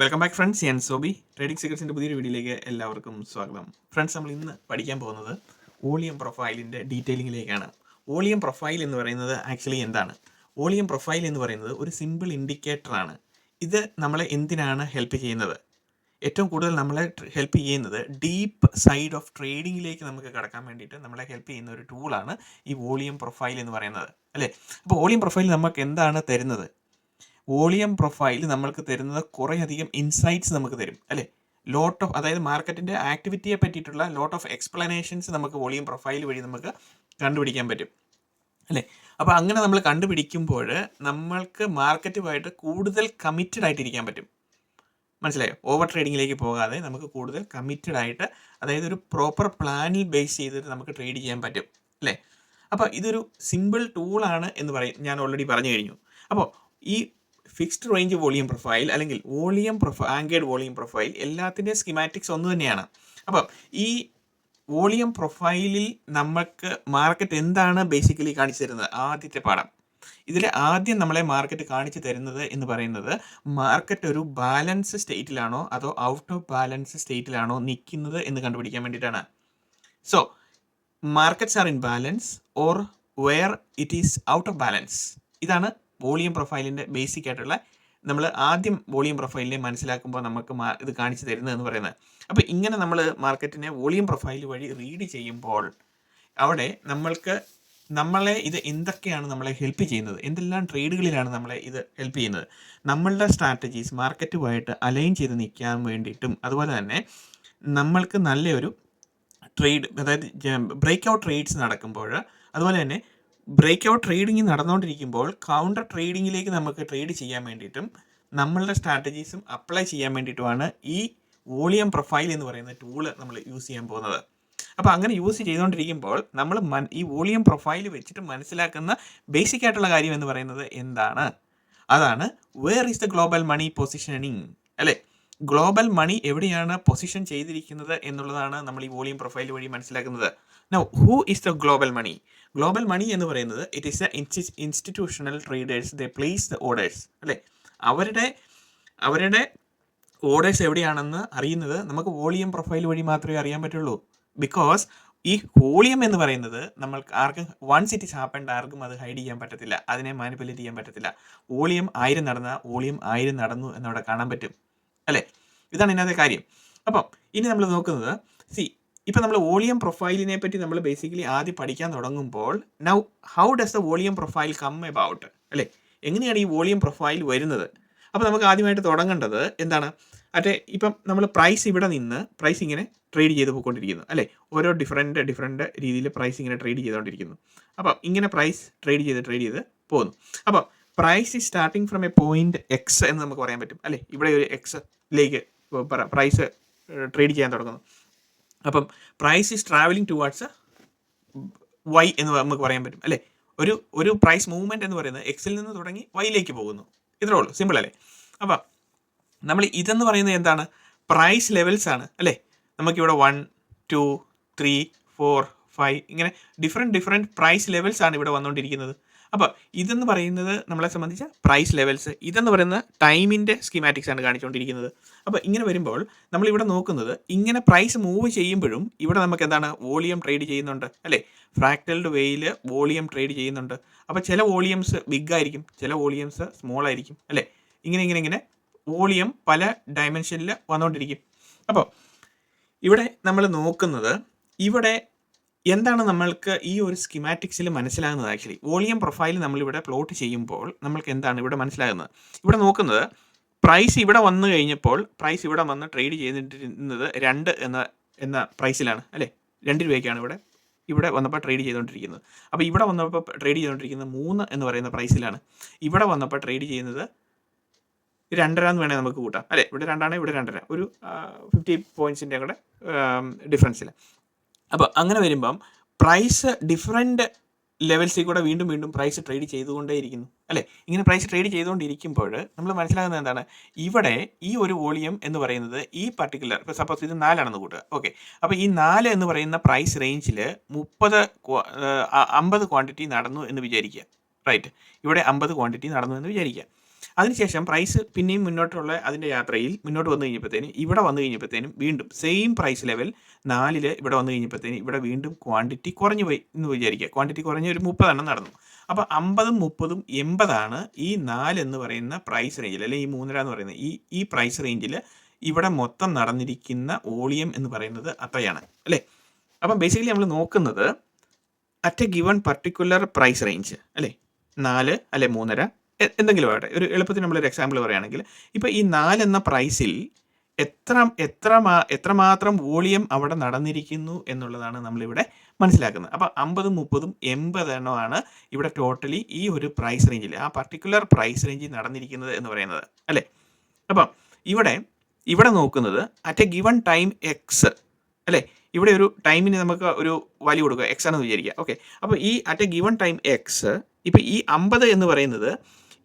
Welcome back friends ഞാൻ Sobi. Trading സീക്രട്സിന്റെ പുതിയൊരു വീഡിയോയിലേക്ക് എല്ലാവർക്കും സ്വാഗതം. ഫ്രണ്ട്സ് നമ്മൾ ഇന്ന് പഠിക്കാൻ പോകുന്നത് വോളിയം പ്രൊഫൈലിന്റെ ഡീറ്റെയിലിങ്ങിലേക്കാണ് വോളിയം പ്രൊഫൈൽ എന്ന് പറയുന്നത് ആക്ച്വലി എന്താണ്? വോളിയം പ്രൊഫൈൽ എന്ന് പറയുന്നത് ഒരു സിമ്പിൾ ഇൻഡിക്കേറ്ററാണ് ഇത് നമ്മളെ എന്തിനാണ് ഹെൽപ്പ് ചെയ്യുന്നത്? ഏറ്റവും കൂടുതൽ നമ്മളെ ഹെൽപ്പ് ചെയ്യുന്നത് ഡീപ്പ് സൈഡ് ഓഫ് ട്രേഡിങ്ങിലേക്ക് നമുക്ക് കടക്കാൻ വേണ്ടിയിട്ട് നമ്മളെ ഹെൽപ്പ് ചെയ്യുന്ന ഒരു ടൂളാണ് ഈ വോളിയം പ്രൊഫൈൽ എന്ന് പറയുന്നത്. അല്ലേ? അപ്പോൾ വോളിയം പ്രൊഫൈൽ നമുക്ക് എന്താണ് തരുന്നത്? വോളിയം പ്രൊഫൈൽ നമ്മൾക്ക് തരുന്നത് കുറേയധികം ഇൻസൈറ്റ്സ് നമുക്ക് തരും അല്ലേ? ലോട്ട് ഓഫ് അതായത് മാർക്കറ്റിന്റെ ആക്ടിവിറ്റിയെ പറ്റിയിട്ടുള്ള ലോട്ട് ഓഫ് എക്സ്പ്ലനേഷൻസ് നമുക്ക് വോളിയം പ്രൊഫൈൽ വഴി നമുക്ക് കണ്ടുപിടിക്കാൻ പറ്റും അല്ലേ? അപ്പോൾ അങ്ങനെ നമ്മൾ കണ്ടുപിടിക്കുമ്പോൾ നമ്മൾക്ക് മാർക്കറ്റുമായിട്ട് കൂടുതൽ കമ്മിറ്റഡ് ആയിട്ടിരിക്കാൻ പറ്റും. മനസ്സിലായോ? ഓവർ ട്രേഡിങ്ങിലേക്ക് പോകാതെ നമുക്ക് കൂടുതൽ കമ്മിറ്റഡ് ആയിട്ട് അതായത് ഒരു പ്രോപ്പർ പ്ലാനിൽ ബേസ് ചെയ്തിട്ട് നമുക്ക് ട്രേഡ് ചെയ്യാൻ പറ്റും അല്ലേ? അപ്പോൾ ഇതൊരു സിമ്പിൾ ടൂളാണ് എന്ന് പറയും ഞാൻ ഓൾറെഡി പറഞ്ഞു കഴിഞ്ഞു. അപ്പോൾ ഈ ഫിക്സ്ഡ് റേഞ്ച് വോളിയം പ്രൊഫൈൽ അല്ലെങ്കിൽ volume profile anchored volume profile എല്ലാത്തിന്റെ സ്കിമാറ്റിക്സ് ഒന്ന് തന്നെയാണ്. അപ്പം ഈ വോളിയം പ്രൊഫൈലിൽ നമ്മൾക്ക് മാർക്കറ്റ് എന്താണ് ബേസിക്കലി കാണിച്ചു തരുന്നത്? ആദ്യത്തെ പാഠം. ഇതിൽ ആദ്യം നമ്മളെ മാർക്കറ്റ് കാണിച്ചു തരുന്നത് എന്ന് പറയുന്നത് മാർക്കറ്റ് ഒരു ബാലൻസ് സ്റ്റേറ്റിലാണോ അതോ ഔട്ട് ഓഫ് ബാലൻസ് സ്റ്റേറ്റിലാണോ നിൽക്കുന്നത് എന്ന് കണ്ടുപിടിക്കാൻ വേണ്ടിയിട്ടാണ്. So markets are in balance or where it is out of balance ഇതാണ് വോളിയം പ്രൊഫൈലിന്റെ ബേസിക് ആയിട്ടുള്ള നമ്മൾ ആദ്യം വോളിയം പ്രൊഫൈലിനെ മനസ്സിലാക്കുമ്പോൾ നമുക്ക് ഇത് കാണിച്ചു തരുന്നത് എന്ന് പറയുന്നത്. അപ്പോൾ ഇങ്ങനെ നമ്മൾ മാർക്കറ്റിനെ വോളിയം പ്രൊഫൈൽ വഴി റീഡ് ചെയ്യുമ്പോൾ അവിടെ നമ്മൾക്ക് നമ്മളെ ഇത് എന്തൊക്കെയാണ് നമ്മളെ ഹെൽപ്പ് ചെയ്യുന്നത്? എന്തെല്ലാം ട്രേഡുകളിലാണ് നമ്മളെ ഇത് ഹെൽപ്പ് ചെയ്യുന്നത്? നമ്മളുടെ സ്ട്രാറ്റജീസ് മാർക്കറ്റുമായിട്ട് അലൈൻ ചെയ്ത് നിൽക്കാൻ വേണ്ടിയിട്ടും അതുപോലെ തന്നെ നമ്മൾക്ക് നല്ലൊരു ട്രേഡ് അതായത് ബ്രേക്ക് ഔട്ട് ട്രേഡ്സ് നടക്കുമ്പോൾ അതുപോലെ തന്നെ ബ്രേക്ക് ഔട്ട് ട്രേഡിങ് നടന്നുകൊണ്ടിരിക്കുമ്പോൾ കൗണ്ടർ ട്രേഡിങ്ങിലേക്ക് നമുക്ക് ട്രേഡ് ചെയ്യാൻ വേണ്ടിയിട്ടും നമ്മളുടെ സ്ട്രാറ്റജീസും അപ്ലൈ ചെയ്യാൻ വേണ്ടിയിട്ടുമാണ് ഈ വോളിയം പ്രൊഫൈൽ എന്ന് പറയുന്ന ടൂൾ നമ്മൾ യൂസ് ചെയ്യാൻ പോകുന്നത്. അപ്പോൾ അങ്ങനെ യൂസ് ചെയ്തുകൊണ്ടിരിക്കുമ്പോൾ നമ്മൾ ഈ വോളിയം പ്രൊഫൈൽ വെച്ചിട്ട് മനസ്സിലാക്കുന്ന ബേസിക് ആയിട്ടുള്ള കാര്യം എന്ന് പറയുന്നത് എന്താണ്? അതാണ് where is the global money positioning അല്ലേ? ഗ്ലോബൽ മണി എവിടെയാണ് പൊസിഷൻ ചെയ്തിരിക്കുന്നത് എന്നുള്ളതാണ് നമ്മൾ ഈ വോളിയം പ്രൊഫൈൽ വഴി മനസ്സിലാക്കുന്നത്. Now who is the global money global money എന്ന് പറയുന്നത് it is a institutional traders the place the orders അല്ലേ? അവരുടെ അവരുടെ ഓർഡേഴ്സ് എവിടെയാണെന്ന് അറിയുന്നത് നമുക്ക് വോളിയം പ്രൊഫൈൽ വഴി മാത്രമേ അറിയാൻ പറ്റുള്ളൂ. ബിക്കോസ് ഈ വോളിയം എന്ന് പറയുന്നത് നമ്മൾക്ക് ആർക്കും വൺസ് ഇറ്റ് ഇസ് ഹാപ്പൻഡ് ആർക്കും അത് ഹൈഡ് ചെയ്യാൻ പറ്റത്തില്ല. അതിനെ മാനിപ്പുലേറ്റ് ചെയ്യാൻ പറ്റത്തില്ല. വോളിയം ആയിരം നടന്ന വോളിയം ആയിരം നടന്നു എന്നവിടെ കാണാൻ പറ്റും. അല്ലേ? ഇതാണ് ഇതിനകത്തെ കാര്യം. അപ്പം ഇനി നമ്മൾ നോക്കുന്നത് സി ഇപ്പം നമ്മൾ വോളിയം പ്രൊഫൈലിനെ പറ്റി നമ്മൾ ബേസിക്കലി ആദ്യം പഠിക്കാൻ തുടങ്ങുമ്പോൾ now how does the volume profile come about അല്ലേ? എങ്ങനെയാണ് ഈ വോളിയം പ്രൊഫൈൽ വരുന്നത്? അപ്പോൾ നമുക്ക് ആദ്യമായിട്ട് തുടങ്ങേണ്ടത് എന്താണ്? അറ്റേ ഇപ്പം നമ്മൾ പ്രൈസ് ഇവിടെ നിന്ന് പ്രൈസ് ഇങ്ങനെ ട്രേഡ് ചെയ്ത് പോയിക്കൊണ്ടിരിക്കുന്നു. അല്ലേ? ഓരോ ഡിഫറെന്റ് ഡിഫറെന്റ് രീതിയിൽ പ്രൈസ് ഇങ്ങനെ ട്രേഡ് ചെയ്തുകൊണ്ടിരിക്കുന്നു അപ്പം ഇങ്ങനെ പ്രൈസ് ട്രേഡ് ചെയ്ത് ട്രേഡ് ചെയ്ത് പോകുന്നു അപ്പം പ്രൈസ് ഈ starting from a point X എന്ന് നമുക്ക് പറയാൻ പറ്റും. അല്ലേ? ഇവിടെ ഒരു എക്സ് എക്സിലേക്ക് പ്രൈസ് ട്രേഡ് ചെയ്യാൻ തുടങ്ങുന്നു. അപ്പം price is travelling towards Y എന്ന് നമുക്ക് പറയാൻ പറ്റും. അല്ലേ? ഒരു ഒരു പ്രൈസ് മൂവ്മെന്റ് എന്ന് പറയുന്നത് എക്സിൽ നിന്ന് തുടങ്ങി വൈയിലേക്ക് പോകുന്നു. ഇത്രേ ഉള്ളൂ. സിമ്പിൾ അല്ലേ? അപ്പം നമ്മൾ ഇതെന്ന് പറയുന്നത് എന്താണ്? പ്രൈസ് ലെവൽസ് ആണ്. അല്ലേ? നമുക്കിവിടെ one two three four five ഇങ്ങനെ ഡിഫറെന്റ് ഡിഫറെന്റ് പ്രൈസ് ലെവൽസ് ആണ് ഇവിടെ വന്നുകൊണ്ടിരിക്കുന്നത്. അപ്പോൾ ഇതെന്ന് പറയുന്നത് നമ്മളെ സംബന്ധിച്ച പ്രൈസ് ലെവൽസ് ഇതെന്ന് പറയുന്ന ടൈമിന്റെ സ്കീമാറ്റിക്സ് ആണ് കാണിച്ചുകൊണ്ടിരിക്കുന്നത് അപ്പോൾ ഇങ്ങനെ വരുമ്പോൾ നമ്മളിവിടെ നോക്കുന്നത് ഇങ്ങനെ പ്രൈസ് മൂവ് ചെയ്യുമ്പോഴും ഇവിടെ നമുക്ക് എന്താണ് വോളിയം ട്രേഡ് ചെയ്യുന്നുണ്ട് അല്ലേ? ഫ്രാക്ടൽഡ് വേയിൽ വോളിയം ട്രേഡ് ചെയ്യുന്നുണ്ട്. അപ്പോൾ ചില വോളിയംസ് ബിഗ് ആയിരിക്കും ചില വോളിയംസ് സ്മോൾ ആയിരിക്കും അല്ലേ? ഇങ്ങനെ ഇങ്ങനെ ഇങ്ങനെ വോളിയം പല ഡയമെൻഷനിൽ വന്നുകൊണ്ടിരിക്കും അപ്പോൾ ഇവിടെ നമ്മൾ നോക്കുന്നത് ഇവിടെ എന്താണ് നമ്മൾക്ക് ഈ ഒരു സ്കിമാറ്റിക്സിൽ മനസ്സിലാകുന്നത്? ആക്ച്വലി വോളിയം പ്രൊഫൈൽ നമ്മളിവിടെ പ്ലോട്ട് ചെയ്യുമ്പോൾ നമ്മൾക്ക് എന്താണ് ഇവിടെ മനസ്സിലാകുന്നത്? ഇവിടെ നോക്കുന്നത് പ്രൈസ് ഇവിടെ വന്നു കഴിഞ്ഞപ്പോൾ പ്രൈസ് ഇവിടെ വന്ന് ട്രേഡ് ചെയ്തിട്ടിരുന്നത് രണ്ട് എന്ന എന്ന പ്രൈസിലാണ് അല്ലേ? രണ്ട് രൂപയ്ക്കാണ് ഇവിടെ ഇവിടെ വന്നപ്പോൾ ട്രേഡ് ചെയ്തുകൊണ്ടിരിക്കുന്നത് അപ്പോൾ ഇവിടെ വന്നപ്പോൾ ട്രേഡ് ചെയ്തുകൊണ്ടിരിക്കുന്നത് മൂന്ന് എന്ന് പറയുന്ന പ്രൈസിലാണ് ഇവിടെ വന്നപ്പോൾ ട്രേഡ് ചെയ്യുന്നത് രണ്ടര എന്ന് വേണേൽ നമുക്ക് കൂട്ടാം. അല്ലേ? ഇവിടെ രണ്ടാണ് ഇവിടെ രണ്ടര. ഒരു ഫിഫ്റ്റി പോയിന്റ്സിന്റെ കൂടെ ഡിഫറൻസിൽ അപ്പോൾ അങ്ങനെ വരുമ്പം പ്രൈസ് ഡിഫറെന്റ് ലെവൽസിൽ കൂടെ വീണ്ടും വീണ്ടും പ്രൈസ് ട്രേഡ് ചെയ്തുകൊണ്ടേയിരിക്കുന്നു. അല്ലേ? ഇങ്ങനെ പ്രൈസ് ട്രേഡ് ചെയ്തുകൊണ്ടിരിക്കുമ്പോൾ നമ്മൾ മനസ്സിലാകുന്നത് എന്താണ്? ഇവിടെ ഈ ഒരു വോളിയം എന്ന് പറയുന്നത് ഈ പർട്ടിക്കുലർ ഇപ്പോൾ സപ്പോസ് ഇത് നാലാണെന്ന് കൂട്ടുക. ഓക്കെ അപ്പോൾ ഈ നാല് എന്ന് പറയുന്ന പ്രൈസ് റേഞ്ചിൽ മുപ്പത് അമ്പത് ക്വാണ്ടിറ്റി നടന്നു എന്ന് വിചാരിക്കുക. റൈറ്റ് ഇവിടെ അമ്പത് ക്വാണ്ടിറ്റി നടന്നു എന്ന് വിചാരിക്കുക. അതിനുശേഷം പ്രൈസ് പിന്നെയും മുന്നോട്ടുള്ള അതിന്റെ യാത്രയിൽ മുന്നോട്ട് വന്നു കഴിഞ്ഞപ്പോഴത്തേനും ഇവിടെ വന്നു കഴിഞ്ഞപ്പോഴത്തേനും വീണ്ടും സെയിം പ്രൈസ് ലെവൽ നാലിൽ ഇവിടെ വന്നു കഴിഞ്ഞപ്പോഴത്തേനും ഇവിടെ വീണ്ടും ക്വാണ്ടിറ്റി കുറഞ്ഞു പോയി എന്ന് വിചാരിക്കുക. ക്വാണ്ടിറ്റി കുറഞ്ഞ ഒരു മുപ്പതെണ്ണം നടന്നു. അപ്പോൾ അമ്പതും മുപ്പതും എൺപതാണ് ഈ നാല് എന്ന് പറയുന്ന പ്രൈസ് റേഞ്ചിൽ അല്ലെങ്കിൽ ഈ മൂന്നര എന്ന് പറയുന്നത് ഈ ഈ പ്രൈസ് റേഞ്ചിൽ ഇവിടെ മൊത്തം നടന്നിരിക്കുന്ന വോളിയം എന്ന് പറയുന്നത് അത്രയാണ് അല്ലേ? അപ്പം ബേസിക്കലി നമ്മൾ നോക്കുന്നത് at a given particular price range അല്ലേ? നാല് അല്ലെ മൂന്നര എന്തെങ്കിലും ആവട്ടെ. ഒരു എളുപ്പത്തിന് നമ്മളൊരു എക്സാമ്പിൾ പറയുകയാണെങ്കിൽ ഇപ്പോൾ ഈ നാലെന്ന പ്രൈസിൽ എത്ര എത്ര എത്രമാത്രം വോളിയം അവിടെ നടന്നിരിക്കുന്നു എന്നുള്ളതാണ് നമ്മളിവിടെ മനസ്സിലാക്കുന്നത്. അപ്പോൾ അമ്പതും മുപ്പതും എൺപത് എണ്ണമാണ് ഇവിടെ ടോട്ടലി ഈ ഒരു പ്രൈസ് റേഞ്ചിൽ ആ പർട്ടിക്കുലർ പ്രൈസ് റേഞ്ചിൽ നടന്നിരിക്കുന്നത് എന്ന് പറയുന്നത്. അല്ലേ? അപ്പം ഇവിടെ ഇവിടെ നോക്കുന്നത് at a given time X അല്ലേ? ഇവിടെ ഒരു ടൈമിന് നമുക്ക് ഒരു വാല്യൂ കൊടുക്കുക. എക്സ് ആണെന്ന് വിചാരിക്കുക. ഓക്കെ അപ്പോൾ ഈ at a given time X ഇപ്പോൾ ഈ അമ്പത് എന്ന് പറയുന്നത്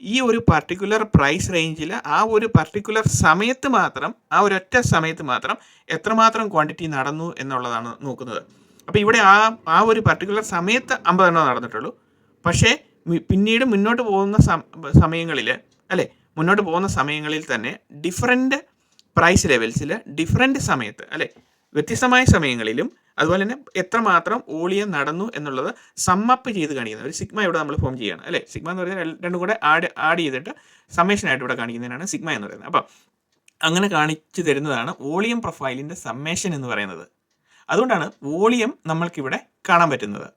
ഈ ഒരു പർട്ടിക്കുലർ പ്രൈസ് റേഞ്ചിൽ ആ ഒരു പർട്ടിക്കുലർ സമയത്ത് മാത്രം ആ ഒരൊറ്റ സമയത്ത് മാത്രം എത്രമാത്രം ക്വാണ്ടിറ്റി നടന്നു എന്നുള്ളതാണ് നോക്കുന്നത്. അപ്പോൾ ഇവിടെ ആ ആ ഒരു പർട്ടിക്കുലർ സമയത്ത് അമ്പതെണ്ണം നടന്നിട്ടുള്ളൂ. പക്ഷേ പിന്നീട് മുന്നോട്ട് പോകുന്ന സമയങ്ങളിൽ അല്ലേ? മുന്നോട്ട് പോകുന്ന സമയങ്ങളിൽ തന്നെ ഡിഫറെന്റ് പ്രൈസ് ലെവൽസിൽ ഡിഫറെന്റ് സമയത്ത് അല്ലേ? വ്യത്യസ്തമായ സമയങ്ങളിലും അതുപോലെ തന്നെ എത്രമാത്രം ഓളിയം നടന്നു എന്നുള്ളത് സമ്മപ്പ് ചെയ്ത് കാണിക്കുന്നത്. ഒരു സിഗ്മ ഇവിടെ നമ്മൾ ഫോം ചെയ്യുകയാണ് അല്ലേ? സിഗ്മ എന്ന് ര- രണ്ടും കൂടെ ആഡ് ആഡ് ചെയ്തിട്ട് സമ്മേഷനായിട്ട് ഇവിടെ കാണിക്കുന്നതിനാണ് സിഗ്മ എന്ന് പറയുന്നത്. അപ്പം അങ്ങനെ കാണിച്ചു തരുന്നതാണ് വോളിയം പ്രൊഫൈലിന്റെ സമ്മേഷൻ എന്ന് പറയുന്നത്. അതുകൊണ്ടാണ് വോളിയം നമ്മൾക്കിവിടെ കാണാൻ പറ്റുന്നത്.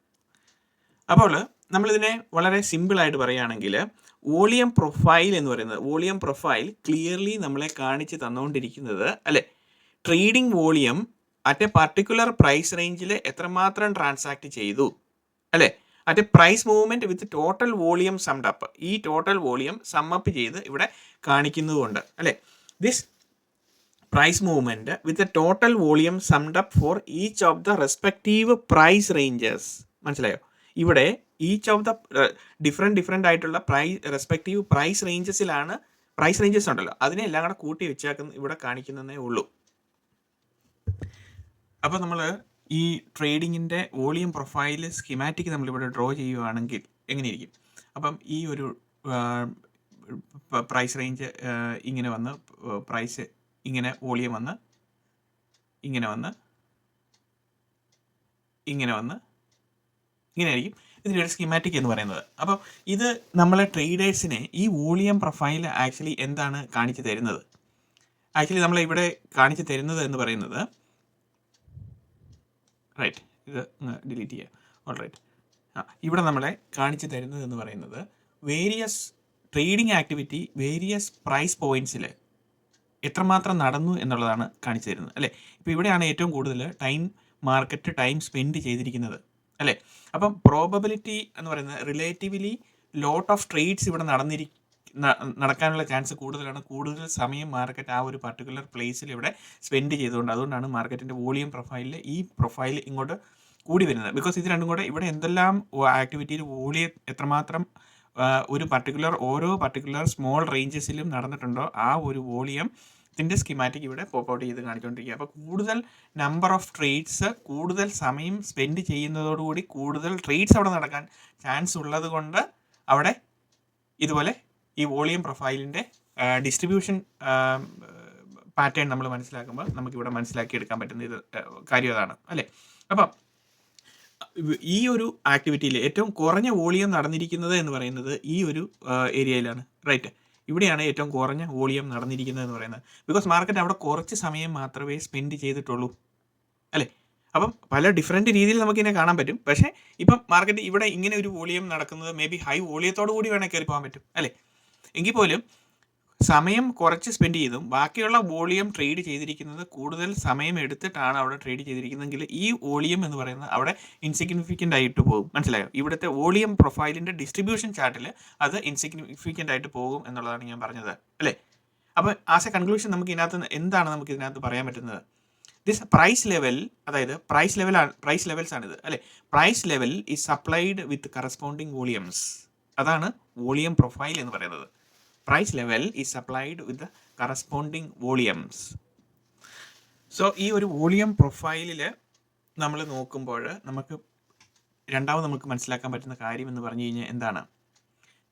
അപ്പോൾ നമ്മളിതിനെ വളരെ സിമ്പിളായിട്ട് പറയുകയാണെങ്കിൽ വോളിയം പ്രൊഫൈൽ എന്ന് പറയുന്നത് വോളിയം പ്രൊഫൈൽ ക്ലിയർലി നമ്മളെ കാണിച്ച് തന്നുകൊണ്ടിരിക്കുന്നത് അല്ലേ? Trading volume at a particular price റേഞ്ചിൽ എത്രമാത്രം ട്രാൻസാക്ട് ചെയ്തു? അല്ലേ? At a price movement with total volume summed up ഈ ടോട്ടൽ വോളിയം സമ്മപ്പ് ചെയ്ത് ഇവിടെ കാണിക്കുന്നതുകൊണ്ട് അല്ലേ? This price movement with total volume summed up for each of the respective price ranges മനസ്സിലായോ? ഇവിടെ each of the different different ആയിട്ടുള്ള price respective price റേഞ്ചസിലാണ് price ranges ഉണ്ടല്ലോ. അതിനെ എല്ലാം കൂടെ കൂട്ടി വെച്ചേക്കുന്ന ഇവിടെ കാണിക്കുന്നതേ ഉള്ളൂ. അപ്പോൾ നമ്മൾ ഈ ട്രേഡിങ്ങിന്റെ വോളിയം പ്രൊഫൈൽ സ്കിമാറ്റിക് നമ്മളിവിടെ ഡ്രോ ചെയ്യുകയാണെങ്കിൽ എങ്ങനെയിരിക്കും? അപ്പം ഈ ഒരു പ്രൈസ് റേഞ്ച് ഇങ്ങനെ വന്ന് പ്രൈസ് ഇങ്ങനെ വോളിയം വന്ന് ഇങ്ങനെ വന്ന് ഇങ്ങനെ വന്ന് ഇങ്ങനെ ആയിരിക്കും ഇതിന്റെ ഒരു സ്കിമാറ്റിക് എന്ന് പറയുന്നത്. അപ്പോൾ ഇത് നമ്മളെ ട്രേഡേഴ്സിനെ ഈ വോളിയം പ്രൊഫൈൽ ആക്ച്വലി എന്താണ് കാണിച്ചു തരുന്നത്? ആക്ച്വലി നമ്മളെ ഇവിടെ കാണിച്ചു തരുന്നത് എന്ന് പറയുന്നത് റൈറ്റ് ഇത് ഡിലീറ്റ് ചെയ്യുക ഓൾ റൈറ്റ് ആ ഇവിടെ നമ്മളെ കാണിച്ചു തരുന്നത് എന്ന് പറയുന്നത് various trading activity various price പോയിന്റ്സിൽ എത്രമാത്രം നടന്നു എന്നുള്ളതാണ് കാണിച്ചു തരുന്നത്. അല്ലേ? ഇപ്പോൾ ഇവിടെയാണ് ഏറ്റവും കൂടുതൽ ടൈം മാർക്കറ്റ് ടൈം സ്പെൻഡ് ചെയ്തിരിക്കുന്നത്. അല്ലേ? അപ്പം പ്രോബബിലിറ്റി എന്ന് പറയുന്നത് റിലേറ്റീവ്ലി ലോട്ട് ഓഫ് ട്രേഡ്സ് ഇവിടെ നടന്നിരി ന- നടക്കാനുള്ള ചാൻസ് കൂടുതലാണ്. കൂടുതൽ സമയം മാർക്കറ്റ് ആ ഒരു പർട്ടിക്കുലർ പ്ലേസിൽ ഇവിടെ സ്പെൻഡ് ചെയ്തുകൊണ്ട് അതുകൊണ്ടാണ് മാർക്കറ്റിന്റെ വോളിയം പ്രൊഫൈലിൽ ഈ പ്രൊഫൈൽ ഇങ്ങോട്ട് കൂടി വരുന്നത്. ബിക്കോസ് ഇത് രണ്ടും കൂടെ ഇവിടെ എന്തെല്ലാം ആക്ടിവിറ്റിയിൽ വോളിയം എത്രമാത്രം ഒരു പർട്ടിക്കുലർ ഓരോ പർട്ടിക്കുലർ സ്മോൾ റേഞ്ചസിലും നടന്നിട്ടുണ്ടോ ആ ഒരു വോളിയം ഇതിന്റെ സ്കിമാറ്റിക് ഇവിടെ പോപ്പ് ഔട്ട് ചെയ്ത് കാണിച്ചുകൊണ്ടിരിക്കുക അപ്പോൾ കൂടുതൽ നമ്പർ ഓഫ് ട്രേഡ്സ് കൂടുതൽ സമയം സ്പെൻഡ് ചെയ്യുന്നതോടുകൂടി കൂടുതൽ ട്രേഡ്സ് അവിടെ നടക്കാൻ ചാൻസ് ഉള്ളത് കൊണ്ട് അവിടെ ഇതുപോലെ ഈ വോളിയം പ്രൊഫൈലിന്റെ ഡിസ്ട്രിബ്യൂഷൻ പാറ്റേൺ നമ്മൾ മനസ്സിലാക്കുമ്പോൾ നമുക്കിവിടെ മനസ്സിലാക്കിയെടുക്കാൻ പറ്റുന്ന ഇത് കാര്യം അതാണ് അല്ലേ? അപ്പം ഈ ഒരു ആക്ടിവിറ്റിയിൽ ഏറ്റവും കുറഞ്ഞ വോളിയം നടന്നിരിക്കുന്നത് എന്ന് പറയുന്നത് ഈ ഒരു ഏരിയയിലാണ് റൈറ്റ് ഇവിടെയാണ് ഏറ്റവും കുറഞ്ഞ വോളിയം നടന്നിരിക്കുന്നത് എന്ന് പറയുന്നത്. ബിക്കോസ് മാർക്കറ്റ് അവിടെ കുറച്ച് സമയം മാത്രമേ സ്പെൻഡ് ചെയ്തിട്ടുള്ളൂ അല്ലേ? അപ്പം പല ഡിഫറെന്റ് രീതിയിൽ നമുക്കിതിനെ കാണാൻ പറ്റും. പക്ഷേ ഇപ്പം മാർക്കറ്റ് ഇവിടെ ഇങ്ങനെ ഒരു വോളിയം നടക്കുന്നത് മേ ബി ഹൈ വോളിയത്തോടു കൂടി വേണേൽ കയറി പോകാൻ പറ്റും അല്ലേ? എങ്കിൽ പോലും സമയം കുറച്ച് സ്പെൻഡ് ചെയ്തും ബാക്കിയുള്ള വോളിയം ട്രേഡ് ചെയ്തിരിക്കുന്നത് കൂടുതൽ സമയം എടുത്തിട്ടാണ് അവിടെ ട്രേഡ് ചെയ്തിരിക്കുന്നതെങ്കിൽ ഈ വോളിയം എന്ന് പറയുന്നത് അവിടെ ഇൻസിഗ്നിഫിക്കന്റ് ആയിട്ട് പോകും. മനസ്സിലായോ? ഇവിടുത്തെ വോളിയം പ്രൊഫൈലിന്റെ ഡിസ്ട്രിബ്യൂഷൻ ചാർട്ടിൽ അത് ഇൻസിഗ്നിഫിക്കന്റ് ആയിട്ട് പോകും എന്നുള്ളതാണ് ഞാൻ പറഞ്ഞത്. അല്ലേ? അപ്പോൾ ആസ് എ കൺക്ലൂഷൻ നമുക്ക് ഇതിനകത്ത് എന്താണ് നമുക്ക് ഇതിനകത്ത് പറയാൻ പറ്റുന്നത്? ദിസ് പ്രൈസ് ലെവൽ അതായത് പ്രൈസ് ലെവലാണ് പ്രൈസ് ലെവൽസ് ആണിത്. അല്ലേ? Price level is supplied with corresponding volumes അതാണ് വോളിയം പ്രൊഫൈൽ എന്ന് പറയുന്നത്. Price level is applied with corresponding volumes so ഈ ഒരു വോളിയം പ്രൊഫൈലിൽ നമ്മൾ നോക്കുമ്പോൾ നമുക്ക് രണ്ടാമത് നമുക്ക് മനസ്സിലാക്കാൻ പറ്റുന്ന കാര്യം എന്ന് പറഞ്ഞു കഴിഞ്ഞാൽ എന്താണ്?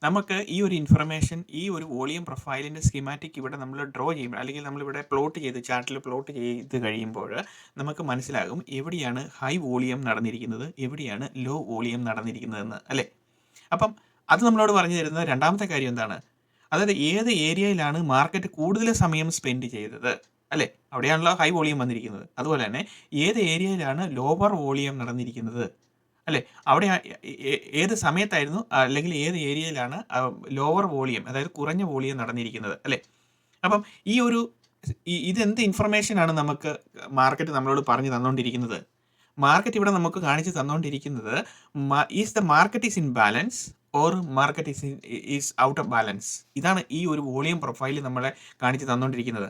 നമുക്ക് ഈ ഒരു ഇൻഫർമേഷൻ ഈ ഒരു വോളിയം പ്രൊഫൈലിന്റെ സ്കിമാറ്റിക് ഇവിടെ നമ്മൾ ഡ്രോ ചെയ്യുമ്പോൾ അല്ലെങ്കിൽ നമ്മളിവിടെ പ്ലോട്ട് ചെയ്ത് ചാർട്ടിൽ പ്ലോട്ട് ചെയ്ത് കഴിയുമ്പോൾ നമുക്ക് മനസ്സിലാകും എവിടെയാണ് ഹൈ വോളിയം നടന്നിരിക്കുന്നത് എവിടെയാണ് ലോ വോളിയം നടന്നിരിക്കുന്നതെന്ന് അല്ലേ? അപ്പം അത് നമ്മളോട് പറഞ്ഞു തരുന്ന രണ്ടാമത്തെ കാര്യം എന്താണ്? അതായത് ഏത് ഏരിയയിലാണ് മാർക്കറ്റ് കൂടുതൽ സമയം സ്പെൻഡ് ചെയ്തത്? അല്ലേ? അവിടെയാണല്ലോ ഹൈ വോളിയം വന്നിരിക്കുന്നത്. അതുപോലെ തന്നെ ഏത് ഏരിയയിലാണ് ലോവർ വോളിയം നടന്നിരിക്കുന്നത്? അല്ലേ? അവിടെ ഏത് സമയത്തായിരുന്നു അല്ലെങ്കിൽ ഏത് ഏരിയയിലാണ് ലോവർ വോളിയം അതായത് കുറഞ്ഞ വോളിയം നടന്നിരിക്കുന്നത്? അല്ലേ? അപ്പം ഈ ഒരു ഇതെന്ത് ഇൻഫർമേഷൻ ആണ് നമുക്ക് മാർക്കറ്റ് നമ്മളോട് പറഞ്ഞു തന്നുകൊണ്ടിരിക്കുന്നത് മാർക്കറ്റ് ഇവിടെ നമുക്ക് കാണിച്ച് തന്നുകൊണ്ടിരിക്കുന്നത് is the market is in balance or market is is out of balance ഇതാണ് ഈ ഒരു വോളിയം പ്രൊഫൈൽ നമ്മളെ കാണിച്ച് തന്നുകൊണ്ടിരിക്കുന്നത്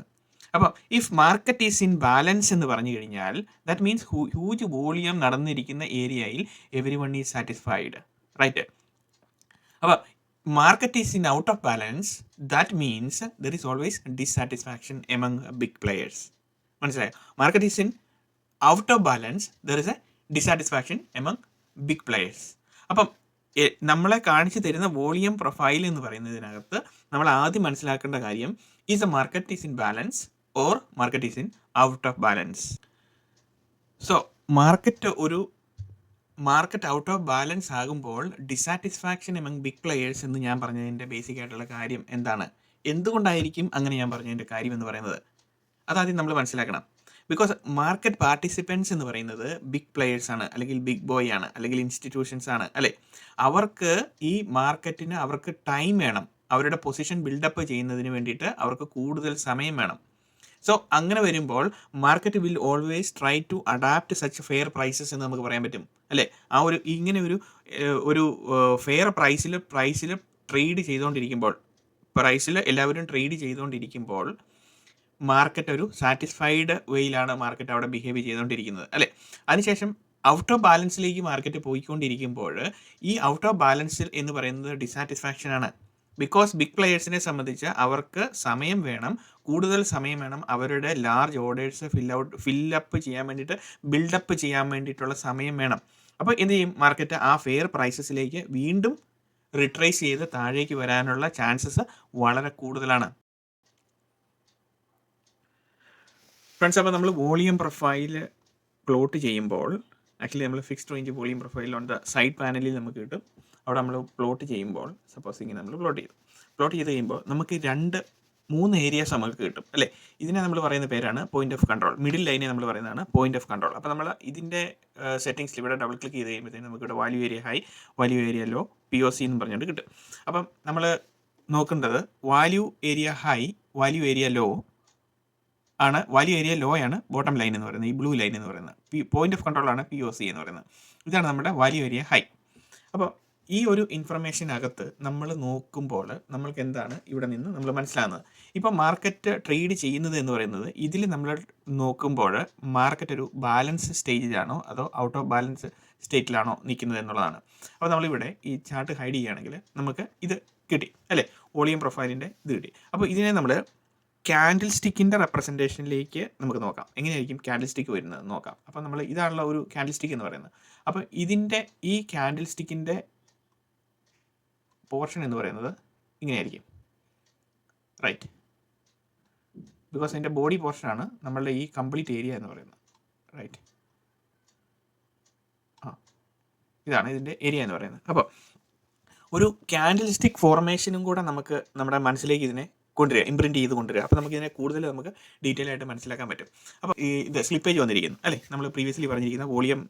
അപ്പം if market is in balance എന്ന് പറഞ്ഞു കഴിഞ്ഞാൽ ദാറ്റ് മീൻസ് ഹ്യൂജ് വോളിയം നടന്നിരിക്കുന്ന ഏരിയയിൽ every one is satisfied right അപ്പം market is in out of balance that means there is always dissatisfaction among big players മനസ്സിലായോ? Market is in out of balance there is a dissatisfaction among big players അപ്പം നമ്മളെ കാണിച്ചു തരുന്ന volume profile എന്ന് പറയുന്നതിനകത്ത് നമ്മൾ ആദ്യം മനസ്സിലാക്കേണ്ട കാര്യം is a market is in balance or market is in out of balance so market ഒരു മാർക്കറ്റ് ഔട്ട് ഓഫ് ബാലൻസ് ആകുമ്പോൾ ഡിസാറ്റിസ്ഫാക്ഷൻ എമംഗ് ബിഗ് പ്ലെയേഴ്സ് എന്ന് ഞാൻ പറഞ്ഞതിന്റെ ബേസിക് ആയിട്ടുള്ള കാര്യം എന്താണ്? എന്തുകൊണ്ടായിരിക്കും അങ്ങനെ ഞാൻ പറഞ്ഞതിന്റെ കാര്യം എന്ന് പറയുന്നത്? അതാദ്യം നമ്മൾ മനസ്സിലാക്കണം. ബിക്കോസ് മാർക്കറ്റ് പാർട്ടിസിപ്പൻസ് എന്ന് പറയുന്നത് ബിഗ് പ്ലെയേഴ്സ് ആണ് അല്ലെങ്കിൽ ബിഗ് ബോയ് ആണ് അല്ലെങ്കിൽ ഇൻസ്റ്റിറ്റ്യൂഷൻസ് ആണ് അല്ലേ? അവർക്ക് ഈ മാർക്കറ്റിന് അവർക്ക് ടൈം വേണം. അവരുടെ പൊസിഷൻ ബിൽഡപ്പ് ചെയ്യുന്നതിന് വേണ്ടിയിട്ട് അവർക്ക് കൂടുതൽ സമയം വേണം. സോ അങ്ങനെ വരുമ്പോൾ market will always try to adapt such fair prices എന്ന് നമുക്ക് പറയാൻ പറ്റും അല്ലേ? ആ ഒരു ഇങ്ങനെ ഒരു ഒരു ഫെയർ പ്രൈസിൽ പ്രൈസിൽ ട്രേഡ് ചെയ്തുകൊണ്ടിരിക്കുമ്പോൾ പ്രൈസിൽ എല്ലാവരും ട്രേഡ് ചെയ്തുകൊണ്ടിരിക്കുമ്പോൾ മാർക്കറ്റ് ഒരു സാറ്റിസ്ഫൈഡ് വേയിലാണ് മാർക്കറ്റ് അവിടെ ബിഹേവ് ചെയ്തുകൊണ്ടിരിക്കുന്നത് അല്ലേ? അതിനുശേഷം ഔട്ട് ഓഫ് ബാലൻസിലേക്ക് മാർക്കറ്റ് പോയിക്കൊണ്ടിരിക്കുമ്പോൾ ഈ ഔട്ട് ഓഫ് ബാലൻസിൽ എന്ന് പറയുന്നത് ഡിസാറ്റിസ്ഫാക്ഷൻ ആണ്. ബിക്കോസ് ബിഗ് പ്ലെയേഴ്സിനെ സംബന്ധിച്ച് അവർക്ക് സമയം വേണം കൂടുതൽ സമയം വേണം അവരുടെ large orders fill out fill up ചെയ്യാൻ വേണ്ടിയിട്ട് ബിൽഡപ്പ് ചെയ്യാൻ വേണ്ടിയിട്ടുള്ള സമയം വേണം. അപ്പോൾ എന്ത് ചെയ്യും? മാർക്കറ്റ് ആ ഫെയർ പ്രൈസസിലേക്ക് വീണ്ടും റിട്രേസ് ചെയ്ത് താഴേക്ക് വരാനുള്ള ചാൻസസ് വളരെ കൂടുതലാണ്. ഫ്രണ്ട്സ് അപ്പോൾ നമ്മൾ വോളിയം പ്രൊഫൈൽ പ്ലോട്ട് ചെയ്യുമ്പോൾ ആക്ച്വലി നമ്മൾ fixed range volume profile on the side പാനലിൽ നമുക്ക് കിട്ടും. അവിടെ നമ്മൾ പ്ലോട്ട് ചെയ്യുമ്പോൾ സപ്പോസ് ഇങ്ങനെ നമ്മൾ പ്ലോട്ട് ചെയ്തു. പ്ലോട്ട് ചെയ്ത് കഴിയുമ്പോൾ നമുക്ക് രണ്ട് മൂന്ന് ഏരിയാസ് നമുക്ക് കിട്ടും. അല്ലേ? ഇതിനെ നമ്മൾ പറയുന്ന പേരാണ് പോയിന്റ് ഓഫ് കൺട്രോൾ മിഡിൽ ലൈനെ നമ്മൾ പറയുന്നതാണ് പോയിന്റ് ഓഫ് കൺട്രോൾ അപ്പോൾ നമ്മൾ ഇതിന്റെ സെറ്റിംഗ്സിൽ ഇവിടെ ഡബിൾ ക്ലിക്ക് ചെയ്ത് കഴിയുമ്പോഴത്തേക്കും നമുക്ക് ഇവിടെ value area high value area low P O C എന്ന് പറഞ്ഞുകൊണ്ട് കിട്ടും. അപ്പം നമ്മൾ നോക്കേണ്ടത് value area high value area low ആണ് വലിയ ഏരിയ ലോ ആണ് ബോട്ടം ലൈൻ എന്ന് പറയുന്നത് ഈ ബ്ലൂ ലൈൻ എന്ന് പറയുന്നത്. പി പോയിന്റ് ഓഫ് കൺട്രോൾ ആണ് പി ഒ സി എന്ന് പറയുന്നത്. ഇതാണ് നമ്മുടെ വലിയ ഏരിയ ഹൈ അപ്പോൾ ഈ ഒരു ഇൻഫർമേഷനകത്ത് നമ്മൾ നോക്കുമ്പോൾ നമ്മൾക്ക് എന്താണ് ഇവിടെ നിന്ന് നമ്മൾ മനസ്സിലാകുന്നത് ഇപ്പോൾ മാർക്കറ്റ് ട്രേഡ് ചെയ്യുന്നത് എന്ന് പറയുന്നത് ഇതിൽ നമ്മൾ നോക്കുമ്പോൾ മാർക്കറ്റ് ഒരു ബാലൻസ് സ്റ്റേജിലാണോ അതോ ഔട്ട് ഓഫ് ബാലൻസ് സ്റ്റേറ്റിലാണോ നിൽക്കുന്നത് എന്നുള്ളതാണ്. അപ്പോൾ നമ്മളിവിടെ ഈ ചാർട്ട് ഹൈഡ് ചെയ്യുകയാണെങ്കിൽ നമുക്ക് ഇത് കിട്ടി അല്ലേ? വോളിയം പ്രൊഫൈലിന്റെ ഇത് കിട്ടി. അപ്പോൾ ഇതിനെ നമ്മൾ ക്യാൻഡിൽ സ്റ്റിക്കിന്റെ റെപ്രസെന്റേഷനിലേക്ക് നമുക്ക് നോക്കാം. എങ്ങനെയായിരിക്കും ക്യാൻഡിൽ സ്റ്റിക്ക് വരുന്നത് നോക്കാം. അപ്പോൾ നമ്മൾ ഇതാണുള്ള ഒരു ക്യാൻഡിൽ സ്റ്റിക്ക് എന്ന് പറയുന്നത്. അപ്പോൾ ഇതിന്റെ ഈ ക്യാൻഡിൽ സ്റ്റിക്കിന്റെ പോർഷൻ എന്ന് പറയുന്നത് ഇങ്ങനെയായിരിക്കും. റൈറ്റ് ബിക്കോസ് അതിന്റെ ബോഡി പോർഷനാണ് നമ്മളുടെ ഈ കംപ്ലീറ്റ് ഏരിയ എന്ന് പറയുന്നത്. റൈറ്റ് ആ. ഇതാണ് ഇതിന്റെ ഏരിയ എന്ന് പറയുന്നത്. അപ്പോൾ ഒരു ക്യാൻഡിൽ സ്റ്റിക്ക് ഫോർമേഷനും കൂടെ നമുക്ക് നമ്മുടെ മനസ്സിലേക്ക് ഇതിനെ കൊണ്ടുവരിക ഇമ്പ്രിന്റ് ചെയ്ത് കൊണ്ടുവരിക. അപ്പോൾ നമുക്ക് ഇതിനെ കൂടുതൽ നമുക്ക് ഡീറ്റെയിൽ ആയിട്ട് മനസ്സിലാക്കാൻ പറ്റും. അപ്പോൾ ഈ ഇത് സ്ലിപ്പേജ് വന്നിരിക്കുന്നു അല്ലേ? നമ്മൾ പ്രീവിയസ്ലി പറഞ്ഞിരിക്കുന്ന വോളിയം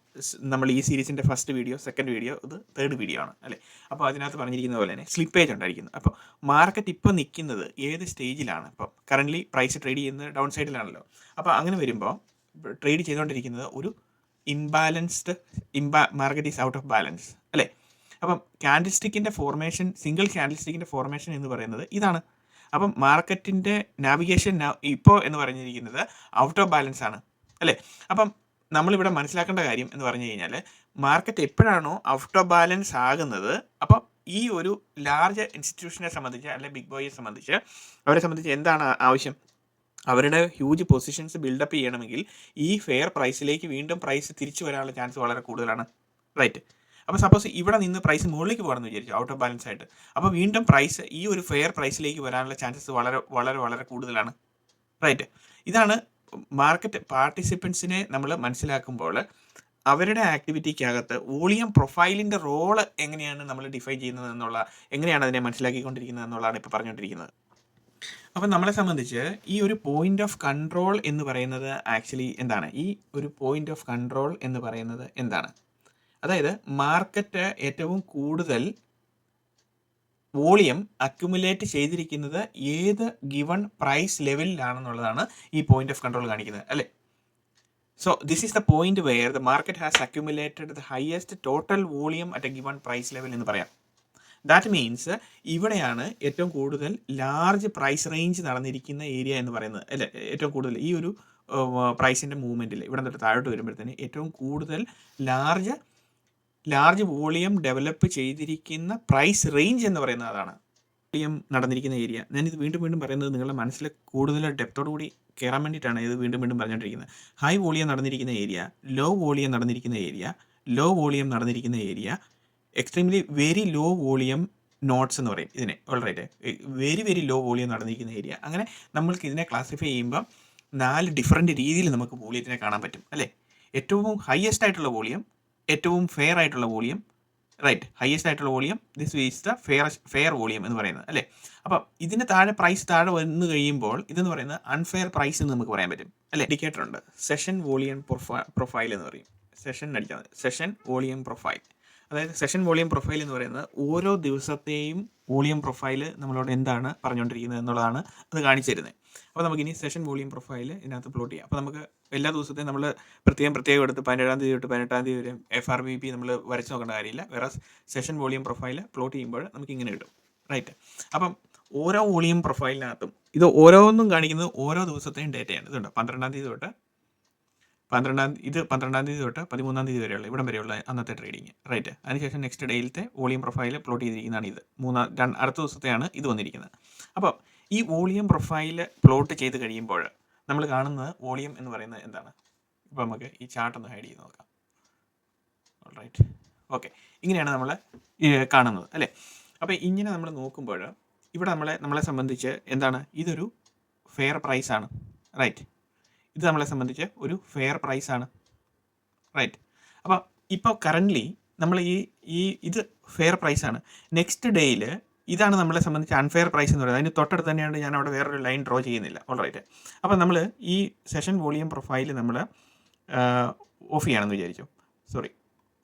നമ്മൾ ഈ സീരീസിന്റെ ഫസ്റ്റ് വീഡിയോ സെക്കൻഡ് വീഡിയോ ഇത് തേർഡ് വീഡിയോ ആണ് അല്ലേ? അപ്പോൾ അതിനകത്ത് പറഞ്ഞിരിക്കുന്ന പോലെ തന്നെ സ്ലിപ്പേജ് ഉണ്ടായിരിക്കുന്നു. അപ്പോൾ മാർക്കറ്റ് ഇപ്പോൾ നിൽക്കുന്നത് ഏത് സ്റ്റേജിലാണ് ഇപ്പം കറന്റ്ലി പ്രൈസ് ട്രേഡ് ചെയ്യുന്നത് ഡൗൺ സൈഡിലാണല്ലോ അപ്പോൾ അങ്ങനെ വരുമ്പോൾ ട്രേഡ് ചെയ്തുകൊണ്ടിരിക്കുന്നത് ഒരു imbalanced ഇംബാ market is out of balance അല്ലേ? അപ്പം ക്യാൻഡിൽ സ്റ്റിക്കിന്റെ ഫോർമേഷൻ സിംഗിൾ ക്യാൻഡിൽ സ്റ്റിക്കിന്റെ ഫോർമേഷൻ എന്ന് പറയുന്നത് ഇതാണ്. അപ്പം മാർക്കറ്റിന്റെ നാവിഗേഷൻ ഇപ്പോൾ എന്ന് പറഞ്ഞിരിക്കുന്നത് ഔട്ട് ഓഫ് ബാലൻസ് ആണ് അല്ലേ? അപ്പം നമ്മളിവിടെ മനസ്സിലാക്കേണ്ട കാര്യം എന്ന് പറഞ്ഞു കഴിഞ്ഞാൽ മാർക്കറ്റ് എപ്പോഴാണോ ഔട്ട് ഓഫ് ബാലൻസ് ആകുന്നത് അപ്പം ഈ ഒരു ലാർജ് ഇൻസ്റ്റിറ്റ്യൂഷനെ സംബന്ധിച്ച് അല്ലെ ബിഗ് ബോയെ സംബന്ധിച്ച് അവരെ സംബന്ധിച്ച് എന്താണ് ആവശ്യം? അവരുടെ ഹ്യൂജ് പൊസിഷൻസ് ബിൽഡപ്പ് ചെയ്യണമെങ്കിൽ ഈ ഫെയർ പ്രൈസിലേക്ക് വീണ്ടും പ്രൈസ് തിരിച്ചു വരാനുള്ള ചാൻസ് വളരെ കൂടുതലാണ് റൈറ്റ്? അപ്പോൾ സപ്പോസ് ഇവിടെ നിന്ന് പ്രൈസ് മുകളിലേക്ക് പോകണമെന്ന് വിചാരിച്ചു ഔട്ട് ഓഫ് ബാലൻസ് ആയിട്ട്. അപ്പോൾ വീണ്ടും പ്രൈസ് ഈ ഒരു ഫെയർ പ്രൈസിലേക്ക് വരാനുള്ള ചാൻസസ് വളരെ വളരെ വളരെ കൂടുതലാണ്. റൈറ്റ് ഇതാണ് മാർക്കറ്റ് പാർട്ടിസിപ്പൻസിനെ നമ്മൾ മനസ്സിലാക്കുമ്പോൾ അവരുടെ ആക്ടിവിറ്റിക്കകത്ത് വോളിയം പ്രൊഫൈലിന്റെ റോൾ എങ്ങനെയാണ് നമ്മൾ ഡിഫൈൻ ചെയ്യുന്നത് എന്നുള്ള എങ്ങനെയാണ് അതിനെ മനസ്സിലാക്കിക്കൊണ്ടിരിക്കുന്നത് എന്നുള്ളതാണ് ഇപ്പോൾ പറഞ്ഞുകൊണ്ടിരിക്കുന്നത്. അപ്പം നമ്മളെ സംബന്ധിച്ച് ഈ ഒരു പോയിന്റ് ഓഫ് കൺട്രോൾ എന്ന് പറയുന്നത് ആക്ച്വലി എന്താണ്? ഈ ഒരു പോയിന്റ് ഓഫ് കൺട്രോൾ എന്ന് പറയുന്നത് എന്താണ്? അതായത് മാർക്കറ്റ് ഏറ്റവും കൂടുതൽ വോളിയം അക്യുമുലേറ്റ് ചെയ്തിരിക്കുന്നത് ഏത് ഗിവൺ പ്രൈസ് ലെവലിലാണെന്നുള്ളതാണ് ഈ പോയിന്റ് ഓഫ് കൺട്രോൾ കാണിക്കുന്നത് അല്ലേ? So this is the point where the market has accumulated the highest total volume at a given price level എന്ന് പറയാം. ദാറ്റ് മീൻസ് ഇവിടെയാണ് ഏറ്റവും കൂടുതൽ ലാർജ് പ്രൈസ് റേഞ്ച് നടന്നിരിക്കുന്ന ഏരിയ എന്ന് പറയുന്നത് അല്ലെ? ഏറ്റവും കൂടുതൽ ഈ ഒരു പ്രൈസിന്റെ മൂവ്മെന്റിൽ ഇവിടെ തൊട്ട് താഴോട്ട് വരുമ്പോഴത്തേന് ഏറ്റവും കൂടുതൽ ലാർജ് ലാർജ് വോളിയം ഡെവലപ്പ് ചെയ്തിരിക്കുന്ന പ്രൈസ് റേഞ്ച് എന്ന് പറയുന്നത് അതാണ്. വോളിയം നടന്നിരിക്കുന്ന ഏരിയ ഞാനിത് വീണ്ടും വീണ്ടും പറയുന്നത് നിങ്ങളുടെ മനസ്സിൽ കൂടുതൽ ഡെപ്തോടു കൂടി കയറാൻ വേണ്ടിയിട്ടാണ് ഇത് വീണ്ടും വീണ്ടും പറഞ്ഞുകൊണ്ടിരിക്കുന്നത്. ഹൈ വോളിയം നടന്നിരിക്കുന്ന ഏരിയ ലോ വോളിയം നടന്നിരിക്കുന്ന area low volume നടന്നിരിക്കുന്ന area extremely very low volume nodes എന്ന് പറയും ഇതിനെ. Alright very very low volume നടന്നിരിക്കുന്ന area അങ്ങനെ നമ്മൾക്ക് ഇതിനെ ക്ലാസിഫൈ ചെയ്യുമ്പോൾ നാല് ഡിഫറെന്റ് രീതിയിൽ നമുക്ക് വോളിയത്തിനെ കാണാൻ പറ്റും. അല്ലേ? ഏറ്റവും ഹയസ്റ്റ് ആയിട്ടുള്ള വോളിയം ഏറ്റവും ഫെയർ ആയിട്ടുള്ള വോളിയം റൈറ്റ് ഹയസ്റ്റ് ആയിട്ടുള്ള volume this is the fair fair volume എന്ന് പറയുന്നത് അല്ലേ? അപ്പം ഇതിന് താഴെ പ്രൈസ് താഴെ വന്ന് കഴിയുമ്പോൾ ഇതെന്ന് പറയുന്നത് അൺഫെയർ പ്രൈസ് എന്ന് നമുക്ക് പറയാൻ പറ്റും അല്ലേ? ഇൻഡിക്കേറ്റർ ഉണ്ട്. സെഷൻ വോളിയം പ്രൊഫൈൽ എന്ന് പറയും. സെഷൻ അടിച്ചാൽ സെഷൻ വോളിയം പ്രൊഫൈൽ അതായത് സെഷൻ വോളിയം പ്രൊഫൈൽ എന്ന് പറയുന്നത് ഓരോ ദിവസത്തെയും വോളിയം പ്രൊഫൈൽ നമ്മളോട് എന്താണ് പറഞ്ഞുകൊണ്ടിരിക്കുന്നത് എന്നുള്ളതാണ് അത് കാണിച്ചു തരുന്നത്. അപ്പോൾ നമുക്ക് ഇനി സെഷൻ വോളിയം പ്രൊഫൈൽ ഇതിനകത്ത് പ്ലോട്ട് ചെയ്യാം. അപ്പോൾ നമുക്ക് എല്ലാ ദിവസത്തെയും നമ്മൾ പ്രത്യേകം പ്രത്യേകം എടുത്ത് പതിനേഴാം തീയതി തൊട്ട് പതിനെട്ടാം തീയതി വരെ എഫ് ആർ ബി പി നമ്മൾ വരച്ച് നോക്കേണ്ട കാര്യമില്ല. വേറെ സെഷൻ വോളിയം പ്രൊഫൈൽ പ്ലോട്ട് ചെയ്യുമ്പോൾ നമുക്ക് ഇങ്ങനെ കിട്ടും. റൈറ്റ് അപ്പം ഓരോ വോളിയം പ്രൊഫൈലിനകത്തും ഇത് ഓരോന്നും കാണിക്കുന്നത് ഓരോ ദിവസത്തെയും ഡേറ്റയാണ് ഇതുണ്ട്. പന്ത്രണ്ടാം തീയതി തൊട്ട് പന്ത്രണ്ടാം ഇത് പന്ത്രണ്ടാം തീയതി തൊട്ട് പതിമൂന്നാം തീയതി വരെയുള്ള ഇവിടം വരെയുള്ള അന്നത്തെ ട്രേഡിങ് റൈറ്റ് അതിനുശേഷം നെക്സ്റ്റ് ഡേയിലത്തെ വോളിയം പ്രൊഫൈൽ പ്ലോട്ട് ചെയ്തിരിക്കുന്നതാണ് ഇത്. മൂന്നാം അടുത്ത ദിവസത്തെയാണ് ഇത് വന്നിരിക്കുന്നത്. അപ്പോൾ ഈ വോളിയം പ്രൊഫൈൽ പ്ലോട്ട് ചെയ്ത് കഴിയുമ്പോൾ നമ്മൾ കാണുന്നത് വോളിയം എന്ന് പറയുന്നത് എന്താണ്? ഇപ്പോൾ നമുക്ക് ഈ ചാർട്ട് ഒന്ന് ഹൈഡ് ചെയ്ത് നോക്കാം. റൈറ്റ് ഓക്കെ ഇങ്ങനെയാണ് നമ്മൾ കാണുന്നത് അല്ലേ? അപ്പോൾ ഇങ്ങനെ നമ്മൾ നോക്കുമ്പോൾ ഇവിടെ നമ്മളെ നമ്മളെ സംബന്ധിച്ച് എന്താണ്? ഇതൊരു ഫെയർ പ്രൈസ് ആണ്. റൈറ്റ് ഇത് നമ്മളെ സംബന്ധിച്ച് ഒരു ഫെയർ പ്രൈസ് ആണ്. റൈറ്റ് അപ്പോൾ ഇപ്പോൾ കറന്റ്ലി നമ്മൾ ഈ ഈ ഇത് ഫെയർ പ്രൈസ് ആണ്. നെക്സ്റ്റ് ഡേയിൽ ഇതാണ് നമ്മളെ സംബന്ധിച്ച് അൺഫെയർ പ്രൈസ് എന്ന് പറയുന്നത്. അതിന് തൊട്ടടുത്ത് തന്നെയാണ് ഞാൻ അവിടെ വേറൊരു ലൈൻ ഡ്രോ ചെയ്യുന്നില്ല. ഓൾറൈറ്റ് അപ്പോൾ നമ്മൾ ഈ സെഷൻ വോളിയം പ്രൊഫൈൽ നമ്മൾ ഓഫ് ചെയ്യണമെന്ന് വിചാരിച്ചു. സോറി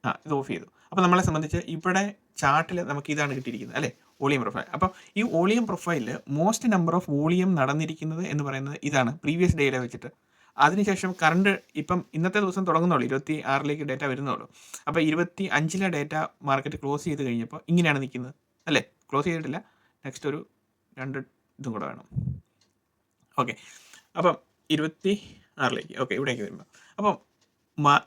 ആ ഇത് ഓഫ് ചെയ്തു. അപ്പോൾ നമ്മളെ സംബന്ധിച്ച് ഇവിടെ ചാർട്ടിൽ നമുക്ക് ഇതാണ് കിട്ടിയിരിക്കുന്നത് അല്ലേ? വോളിയം പ്രൊഫൈൽ അപ്പോൾ ഈ വോളിയം പ്രൊഫൈലിൽ മോസ്റ്റ് നമ്പർ ഓഫ് വോളിയം നടന്നിരിക്കുന്നത് എന്ന് പറയുന്നത് ഇതാണ്. പ്രീവിയസ് ഡേയിലെ വെച്ചിട്ട്. അതിനുശേഷം കറണ്ട് ഇപ്പം ഇന്നത്തെ ദിവസം തുടങ്ങുന്നുള്ളൂ. ഇരുപത്തി ആറിലേക്ക് ഡേറ്റ വരുന്നുള്ളൂ. അപ്പോൾ ഇരുപത്തി അഞ്ചിലെ ഡേറ്റ മാർക്കറ്റ് ക്ലോസ് ചെയ്ത് കഴിഞ്ഞപ്പോൾ ഇങ്ങനെയാണ് നിൽക്കുന്നത്. അല്ലേ? ക്ലോസ് ചെയ്തിട്ടില്ല. നെക്സ്റ്റ് ഒരു രണ്ട് ഇതും കൂടെ വേണം. ഓക്കെ അപ്പം ഇരുപത്തി ആറിലേക്ക് ഓക്കെ ഇവിടേക്ക് വരുമ്പോൾ അപ്പം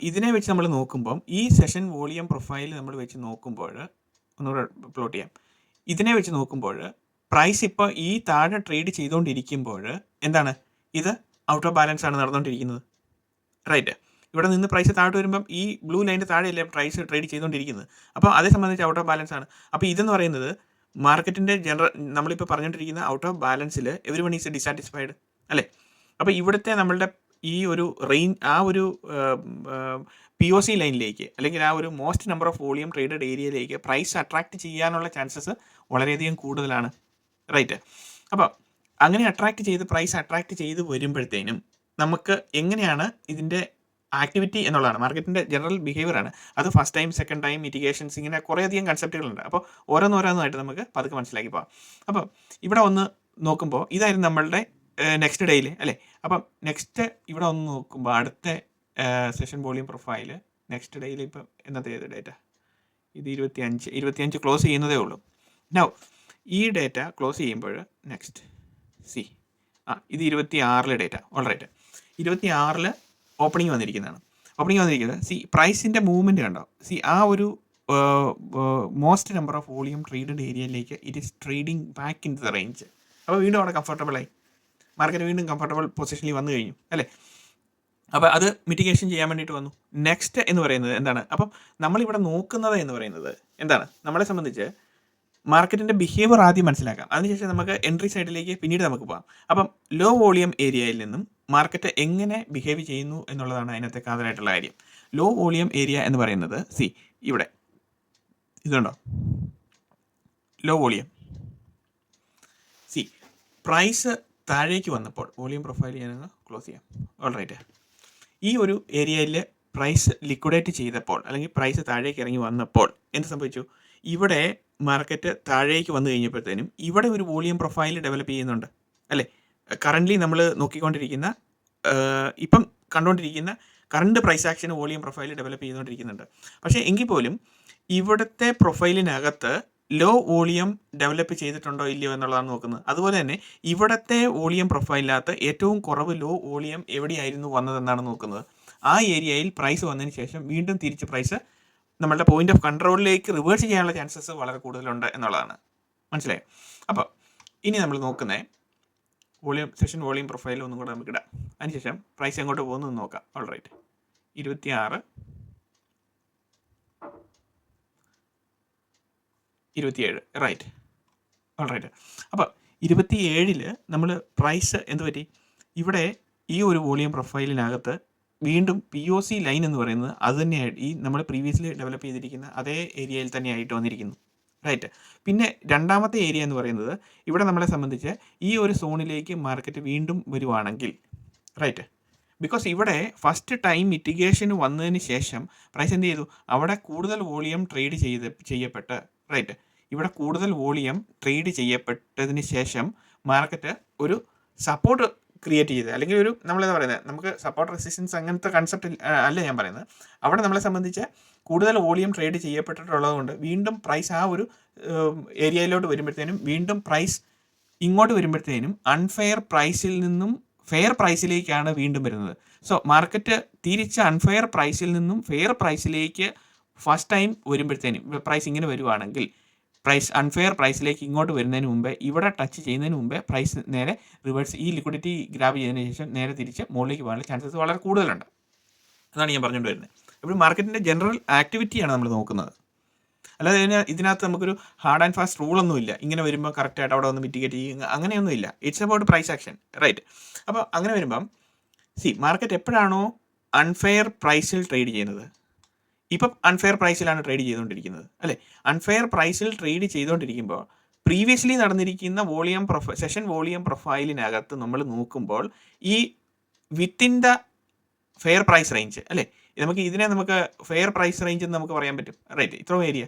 ഇതിനെ വെച്ച് നമ്മൾ നോക്കുമ്പം ഈ സെഷൻ വോളിയം പ്രൊഫൈൽ നമ്മൾ വെച്ച് നോക്കുമ്പോൾ ഒന്നുകൂടെ പ്ലോട്ട് ചെയ്യാം. ഇതിനെ വെച്ച് നോക്കുമ്പോൾ പ്രൈസ് ഇപ്പോൾ ഈ താഴെ ട്രേഡ് ചെയ്തുകൊണ്ടിരിക്കുമ്പോൾ എന്താണ്? ഇത് ഔട്ട് ഓഫ് ബാലൻസ് ആണ് നടന്നുകൊണ്ടിരിക്കുന്നത് റൈറ്റ് ഇവിടെ നിന്ന് പ്രൈസ് താഴോട്ട് വരുമ്പം ഈ ബ്ലൂ ലൈന്റെ താഴെയല്ലേ പ്രൈസ് ട്രേഡ് ചെയ്തുകൊണ്ടിരിക്കുന്നത് അപ്പോൾ അതേ സംബന്ധിച്ച് ഔട്ട് ഓഫ് ബാലൻസ് ആണ്. അപ്പോൾ ഇതെന്ന് പറയുന്നത് മാർക്കറ്റിന്റെ ജനറൽ നമ്മളിപ്പോൾ പറഞ്ഞുകൊണ്ടിരിക്കുന്ന ഔട്ട് ഓഫ് ബാലൻസിൽ എവരി വൺ ഈസ് ഡിസാറ്റിസ്ഫൈഡ് അല്ലേ? അപ്പോൾ ഇവിടുത്തെ നമ്മളുടെ ഈ ഒരു റേഞ്ച് ആ ഒരു പി ഒ സി ലൈനിലേക്ക് അല്ലെങ്കിൽ ആ ഒരു most number of volume traded ഏരിയയിലേക്ക് പ്രൈസ് അട്രാക്റ്റ് ചെയ്യാനുള്ള ചാൻസസ് വളരെയധികം കൂടുതലാണ്. റൈറ്റ് അപ്പോൾ അങ്ങനെ അട്രാക്റ്റ് ചെയ്ത് പ്രൈസ് അട്രാക്റ്റ് ചെയ്ത് വരുമ്പോഴത്തേനും നമുക്ക് എങ്ങനെയാണ് ഇതിന്റെ ആക്ടിവിറ്റി എന്നുള്ളതാണ്. മാർക്കറ്റിന്റെ ജനറൽ ബിഹേവിയർ ആണ്. അത് first time second time mitigations ഇങ്ങനെ കുറേയധികം കൺസെപ്റ്റുകളുണ്ട് അപ്പോൾ ഓരോന്നോരോന്നായിട്ട് നമുക്ക് പതുക്കെ മനസ്സിലാക്കി പോകാം. അപ്പോൾ ഇവിടെ ഒന്ന് നോക്കുമ്പോൾ ഇതായിരുന്നു നമ്മളുടെ നെക്സ്റ്റ് ഡേയിൽ അല്ലേ? അപ്പം നെക്സ്റ്റ് ഇവിടെ ഒന്ന് നോക്കുമ്പോൾ അടുത്ത സെഷൻ വോളിയം പ്രൊഫൈൽ നെക്സ്റ്റ് ഡേയിൽ ഇപ്പം എന്നത്തെ ഏത് ഡേറ്റ ഇത് ഇരുപത്തി അഞ്ച് ഇരുപത്തി അഞ്ച് ക്ലോസ് ചെയ്യുന്നതേ ഉള്ളൂ. നൗ ഈ ഡേറ്റ ക്ലോസ് ചെയ്യുമ്പോൾ നെക്സ്റ്റ് സി ആ ഇത് ഇരുപത്തി ആറിലെ ഡേറ്റ ഓൾറൈറ്റ് ഇരുപത്തി ആറിൽ ഓപ്പണിംഗ് വന്നിരിക്കുന്നതാണ്. ഓപ്പണിങ് വന്നിരിക്കുന്നത് സി പ്രൈസിന്റെ മൂവ്മെന്റ് കണ്ടോ? സി ആ ഒരു most number of volume traded ഏരിയയിലേക്ക് it is trading back in the range അപ്പോൾ വീണ്ടും അവിടെ കംഫർട്ടബിളായി മാർക്കറ്റ് വീണ്ടും കംഫർട്ടബിൾ പൊസിഷനിൽ വന്നു കഴിഞ്ഞു അല്ലേ? അപ്പോൾ അത് മിറ്റിഗേഷൻ ചെയ്യാൻ വേണ്ടിയിട്ട് വന്നു. നെക്സ്റ്റ് എന്ന് പറയുന്നത് എന്താണ്? അപ്പം നമ്മളിവിടെ നോക്കുന്നത് എന്ന് പറയുന്നത് എന്താണ്? നമ്മളെ സംബന്ധിച്ച് മാർക്കറ്റിന്റെ ബിഹേവിയർ ആദ്യം മനസ്സിലാക്കാം. അതിനുശേഷം നമുക്ക് എൻട്രി സൈഡിലേക്ക് പിന്നീട് നമുക്ക് പോകാം. അപ്പം ലോ വോളിയം ഏരിയയിൽ നിന്നും മാർക്കറ്റ് എങ്ങനെ ബിഹേവ് ചെയ്യുന്നു എന്നുള്ളതാണ് അതിനകത്തെ കാതലായിട്ടുള്ള കാര്യം. ലോ വോളിയം ഏരിയ എന്ന് പറയുന്നത് സി ഇവിടെ. ഇതുണ്ടോ? ലോ വോളിയം സി പ്രൈസ് താഴേക്ക് വന്നപ്പോൾ വോളിയം പ്രൊഫൈൽ ഞാനൊന്ന് ക്ലോസ് ചെയ്യാം. ഓൾറൈറ്റ് ഈ ഒരു ഏരിയയിൽ പ്രൈസ് ലിക്വിഡേറ്റ് ചെയ്തപ്പോൾ അല്ലെങ്കിൽ പ്രൈസ് താഴേക്ക് ഇറങ്ങി വന്നപ്പോൾ എന്ത് സംഭവിച്ചു? ഇവിടെ മാർക്കറ്റ് താഴേക്ക് വന്നു കഴിഞ്ഞപ്പോഴത്തേനും ഇവിടെ ഒരു വോളിയം പ്രൊഫൈൽ ഡെവലപ്പ് ചെയ്യുന്നുണ്ട് അല്ലേ? കറന്റ്ലി നമ്മൾ നോക്കിക്കൊണ്ടിരിക്കുന്ന ഇപ്പം കണ്ടുകൊണ്ടിരിക്കുന്ന current price action volume profile develop ചെയ്തുകൊണ്ടിരിക്കുന്നുണ്ട്. പക്ഷേ എങ്കിൽ പോലും ഇവിടുത്തെ പ്രൊഫൈലിനകത്ത് ലോ വോളിയം ഡെവലപ്പ് ചെയ്തിട്ടുണ്ടോ ഇല്ലയോ എന്നുള്ളതാണ് നോക്കുന്നത്. അതുപോലെ തന്നെ ഇവിടുത്തെ വോളിയം പ്രൊഫൈലിനകത്ത് ഏറ്റവും കുറവ് ലോ വോളിയം എവിടെയായിരുന്നു വന്നതെന്നാണ് നോക്കുന്നത്. ആ ഏരിയയിൽ പ്രൈസ് വന്നതിന് ശേഷം വീണ്ടും തിരിച്ച് പ്രൈസ് നമ്മളുടെ പോയിന്റ് ഓഫ് കൺട്രോളിലേക്ക് റിവേഴ്സ് ചെയ്യാനുള്ള ചാൻസസ് വളരെ കൂടുതലുണ്ട് എന്നുള്ളതാണ്. മനസ്സിലായോ? അപ്പോൾ ഇനി നമ്മൾ നോക്കുന്നത് വോളിയം സെഷൻ വോളിയം പ്രൊഫൈൽ ഒന്നും കൂടെ നമുക്ക് ഇടാം. അതിനുശേഷം പ്രൈസ് എങ്ങോട്ട് പോകുന്നു നോക്കാം. ഓൾ റൈറ്റ് ഇരുപത്തിയാറ് ഇരുപത്തിയേഴ്. റൈറ്റ് ഓൾ റൈറ്റ് അപ്പോൾ ഇരുപത്തിയേഴിൽ നമ്മൾ പ്രൈസ് എന്ത് പറ്റി? ഇവിടെ ഈ ഒരു വോളിയം പ്രൊഫൈലിനകത്ത് വീണ്ടും പി ഒ സി ലൈൻ എന്ന് പറയുന്നത് അത് തന്നെയായിട്ട് ഈ നമ്മൾ പ്രീവിയസ്ലി ഡെവലപ്പ് ചെയ്തിരിക്കുന്ന അതേ ഏരിയയിൽ തന്നെയായിട്ട് വന്നിരിക്കുന്നു. റൈറ്റ് പിന്നെ രണ്ടാമത്തെ ഏരിയ എന്ന് പറയുന്നത് ഇവിടെ നമ്മളെ സംബന്ധിച്ച് ഈ ഒരു സോണിലേക്ക് മാർക്കറ്റ് വീണ്ടും വരുവാണെങ്കിൽ റൈറ്റ് ബിക്കോസ് ഇവിടെ ഫസ്റ്റ് ടൈം മിറ്റിഗേഷന് വന്നതിന് ശേഷം പ്രൈസ് എന്ത് ചെയ്തു? അവിടെ കൂടുതൽ വോളിയം ട്രേഡ് ചെയ്ത് ചെയ്യപ്പെട്ട് റൈറ്റ് ഇവിടെ കൂടുതൽ വോളിയം ട്രേഡ് ചെയ്യപ്പെട്ടതിന് ശേഷം മാർക്കറ്റ് ഒരു സപ്പോർട്ട് ക്രിയേറ്റ് ചെയ്ത് അല്ലെങ്കിൽ ഒരു നമ്മളെന്താ പറയുന്നത് നമുക്ക് സപ്പോർട്ട് റെസിസ്റ്റൻസ് അങ്ങനത്തെ കൺസെപ്റ്റ് അല്ല ഞാൻ പറയുന്നത് അവിടെ നമ്മളെ സംബന്ധിച്ച് കൂടുതൽ വോളിയം ട്രേഡ് ചെയ്യപ്പെട്ടിട്ടുള്ളതുകൊണ്ട് വീണ്ടും പ്രൈസ് ആ ഒരു ഏരിയയിലോട്ട് വരുമ്പോഴത്തേനും വീണ്ടും പ്രൈസ് ഇങ്ങോട്ട് വരുമ്പോഴത്തേനും അൺഫെയർ പ്രൈസിൽ നിന്നും ഫെയർ പ്രൈസിലേക്കാണ് വീണ്ടും വരുന്നത്. സോ മാർക്കറ്റ് തിരിച്ച് അൺഫെയർ പ്രൈസിൽ നിന്നും ഫെയർ പ്രൈസിലേക്ക് ഫസ്റ്റ് ടൈം വരുമ്പോഴത്തേനും പ്രൈസ് ഇങ്ങനെ വരുവാണെങ്കിൽ പ്രൈസ് അൺഫെയർ പ്രൈസിലേക്ക് ഇങ്ങോട്ട് വരുന്നതിന് മുമ്പേ ഇവിടെ ടച്ച് ചെയ്യുന്നതിന് മുമ്പേ പ്രൈസ് നേരെ റിവേഴ്സ് ഈ ലിക്വിഡിറ്റി ഗ്രാബ് ചെയ്തതിന് ശേഷം നേരെ തിരിച്ച് മുകളിലേക്ക് പോകാനുള്ള ചാൻസസ് വളരെ കൂടുതലുണ്ട്. അതാണ് ഞാൻ പറഞ്ഞുകൊണ്ട് വരുന്നത്. ഇപ്പോൾ മാർക്കറ്റിന്റെ ജനറൽ ആക്ടിവിറ്റിയാണ് നമ്മൾ നോക്കുന്നത്. അല്ലാതെ ഇതിന് ഇതിനകത്ത് നമുക്കൊരു ഹാർഡ് ആൻഡ് ഫാസ്റ്റ് റൂളൊന്നുമില്ല ഇങ്ങനെ വരുമ്പോൾ കറക്റ്റായിട്ട് അവിടെ വന്ന് മിറ്റിഗേറ്റ് ചെയ്യുക അങ്ങനെയൊന്നുമില്ല it's about price action right അപ്പോൾ അങ്ങനെ വരുമ്പം സി മാർക്കറ്റ് എപ്പോഴാണോ അൺഫെയർ പ്രൈസിൽ ട്രേഡ് ചെയ്യുന്നത്? ഇപ്പം അൺഫെയർ പ്രൈസിലാണ് ട്രേഡ് ചെയ്തുകൊണ്ടിരിക്കുന്നത് അല്ലേ? അൺഫെയർ പ്രൈസിൽ ട്രേഡ് ചെയ്തുകൊണ്ടിരിക്കുമ്പോൾ പ്രീവിയസ്ലി നടന്നിരിക്കുന്ന വോളിയം പ്രൊഫ സെഷൻ വോളിയം പ്രൊഫൈലിനകത്ത് നമ്മൾ നോക്കുമ്പോൾ ഈ within the fair price range അല്ലേ? നമുക്ക് ഇതിനെ നമുക്ക് ഫെയർ പ്രൈസ് റേഞ്ച് എന്ന് നമുക്ക് പറയാൻ പറ്റും. റൈറ്റ് ഇത്രയും ഏരിയ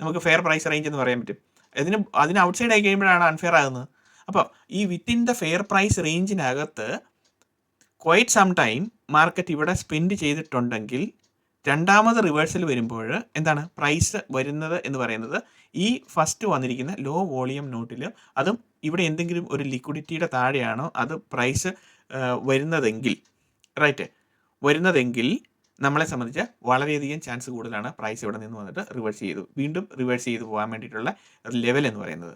നമുക്ക് ഫെയർ പ്രൈസ് റേഞ്ച് എന്ന് പറയാൻ പറ്റും. അതിന് അതിന് ഔട്ട്സൈഡ് ആയി കഴിയുമ്പോഴാണ് അൺഫെയർ ആകുന്നത്. അപ്പോൾ ഈ വിത്തിൻ ദ ഫെയർ പ്രൈസ് റേഞ്ചിനകത്ത് ക്വൈറ്റ് സം ടൈം മാർക്കറ്റ് ഇവിടെ സ്പെൻഡ് ചെയ്തിട്ടുണ്ടെങ്കിൽ രണ്ടാമത് റിവേഴ്സൽ വരുമ്പോൾ എന്താണ്? പ്രൈസ് വരുന്നത് എന്ന് പറയുന്നത് ഈ ഫസ്റ്റ് വന്നിരിക്കുന്ന ലോ വോളിയം നോട്ടിൽ അതും ഇവിടെ എന്തെങ്കിലും ഒരു ലിക്വിഡിറ്റിയുടെ താഴെയാണോ? അത് പ്രൈസ് വരുന്നതെങ്കിൽ റൈറ്റ് വരുന്നതെങ്കിൽ നമ്മളെ സംബന്ധിച്ച് വളരെയധികം ചാൻസ് കൂടുതലാണ് പ്രൈസ് ഇവിടെ നിന്ന് വന്നിട്ട് റിവേഴ്സ് ചെയ്തു വീണ്ടും റിവേഴ്സ് ചെയ്ത് പോകാൻ വേണ്ടിയിട്ടുള്ള ലെവൽ എന്ന് പറയുന്നത്.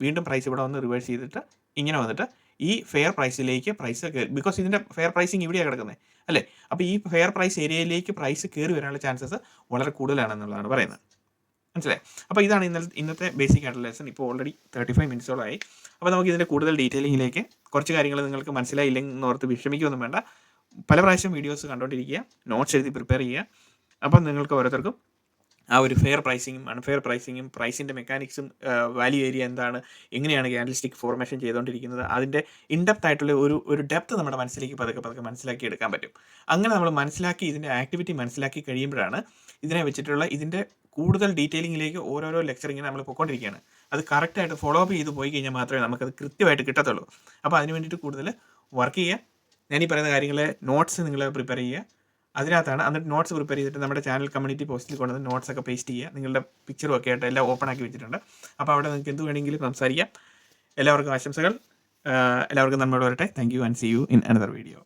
വീണ്ടും പ്രൈസ് ഇവിടെ വന്ന് റിവേഴ്സ് ചെയ്തിട്ട് ഇങ്ങനെ വന്നിട്ട് ഈ ഫെയർ പ്രൈസിലേക്ക് പ്രൈസ് ബിക്കോസ് ഇതിന്റെ ഫെയർ പ്രൈസിങ് ഇവിടെയാണ് കിടക്കുന്നത് അല്ലേ? അപ്പോൾ ഈ ഫെയർ പ്രൈസ് ഏരിയയിലേക്ക് പ്രൈസ് കയറി വരാനുള്ള ചാൻസസ് വളരെ കൂടുതലാണെന്നുള്ളതാണ് പറയുന്നത്. മനസ്സിലായി? അപ്പോൾ ഇതാണ് ഇന്നലെ ഇന്നത്തെ ബേസിക് ആയിട്ടുള്ള ലെസൺ ഇപ്പോൾ ഓൾറെഡി തേർട്ടി ഫൈവ് മിനിറ്റ്സോളായി അപ്പോൾ നമുക്ക് ഇതിന്റെ കൂടുതൽ ഡീറ്റെയിലിങ്ങിലേക്ക് കുറച്ച് കാര്യങ്ങൾ നിങ്ങൾക്ക് മനസ്സിലായില്ലെങ്കിൽ ഓർത്ത് വിഷമിക്കുകയൊന്നും വേണ്ട. പല പ്രാവശ്യം വീഡിയോസ് കണ്ടുകൊണ്ടിരിക്കുക നോട്ട്സ് എഴുതി പ്രിപ്പയർ ചെയ്യുക. അപ്പം നിങ്ങൾക്ക് ഓരോരുത്തർക്കും ആ ഒരു ഫെയർ പ്രൈസിങ്ങും അൺഫെയർ പ്രൈസിങ്ങും പ്രൈസിന്റെ മെക്കാനിക്സും വാല്യൂ ഏരിയ എന്താണ് എങ്ങനെയാണ് ക്യാൻഡിസ്റ്റിക് ഫോർമേഷൻ ചെയ്തുകൊണ്ടിരിക്കുന്നത് അതിന്റെ ഇൻഡെപ്ത് ആയിട്ടുള്ള ഒരു ഒരു ഡെപ്ത് നമ്മുടെ മനസ്സിലേക്ക് പതുക്കെ പതുക്കെ മനസ്സിലാക്കി എടുക്കാൻ പറ്റും. അങ്ങനെ നമ്മൾ മനസ്സിലാക്കി ഇതിന്റെ ആക്ടിവിറ്റി മനസ്സിലാക്കി കഴിയുമ്പോഴാണ് ഇതിനെ വെച്ചിട്ടുള്ള ഇതിന്റെ കൂടുതൽ ഡീറ്റെയിലിങ്ങിലേക്ക് ഓരോരോ ലെക്ചർ ഇങ്ങനെ നമ്മൾ പോയിക്കൊണ്ടിരിക്കുകയാണ്. അത് കറക്റ്റായിട്ട് ഫോളോ അപ്പ് ചെയ്ത് പോയി കഴിഞ്ഞാൽ മാത്രമേ നമുക്കത് കൃത്യമായിട്ട് കിട്ടത്തുള്ളൂ. അപ്പോൾ അതിന് വേണ്ടിയിട്ട് കൂടുതൽ വർക്ക് ചെയ്യുക. ഈ പറയുന്ന കാര്യങ്ങളെ നോട്ട്സ് നിങ്ങൾ പ്രിപ്പയർ ചെയ്യുക. അതിനകത്താണ് എന്നിട്ട് നോട്ട്സ് പ്രിപ്പയർ ചെയ്തിട്ട് നമ്മുടെ ചാനൽ കമ്മ്യൂണിറ്റി പോസ്റ്റിൽ കൊണ്ടുവന്ന് നോട്ട്സ് ഒക്കെ പേസ്റ്റ് ചെയ്യുക. നിങ്ങളുടെ പിക്ചറും ഒക്കെ ആയിട്ട് എല്ലാം ഓപ്പൺ ആക്കി വെച്ചിട്ടുണ്ട്. അപ്പോൾ അവിടെ നിങ്ങൾക്ക് എന്ത് വേണമെങ്കിലും സംസാരിക്കാം. എല്ലാവർക്കും ആശംസകൾ. എല്ലാവർക്കും നന്മയോടെ വരട്ടെ. Thank you and see you in another video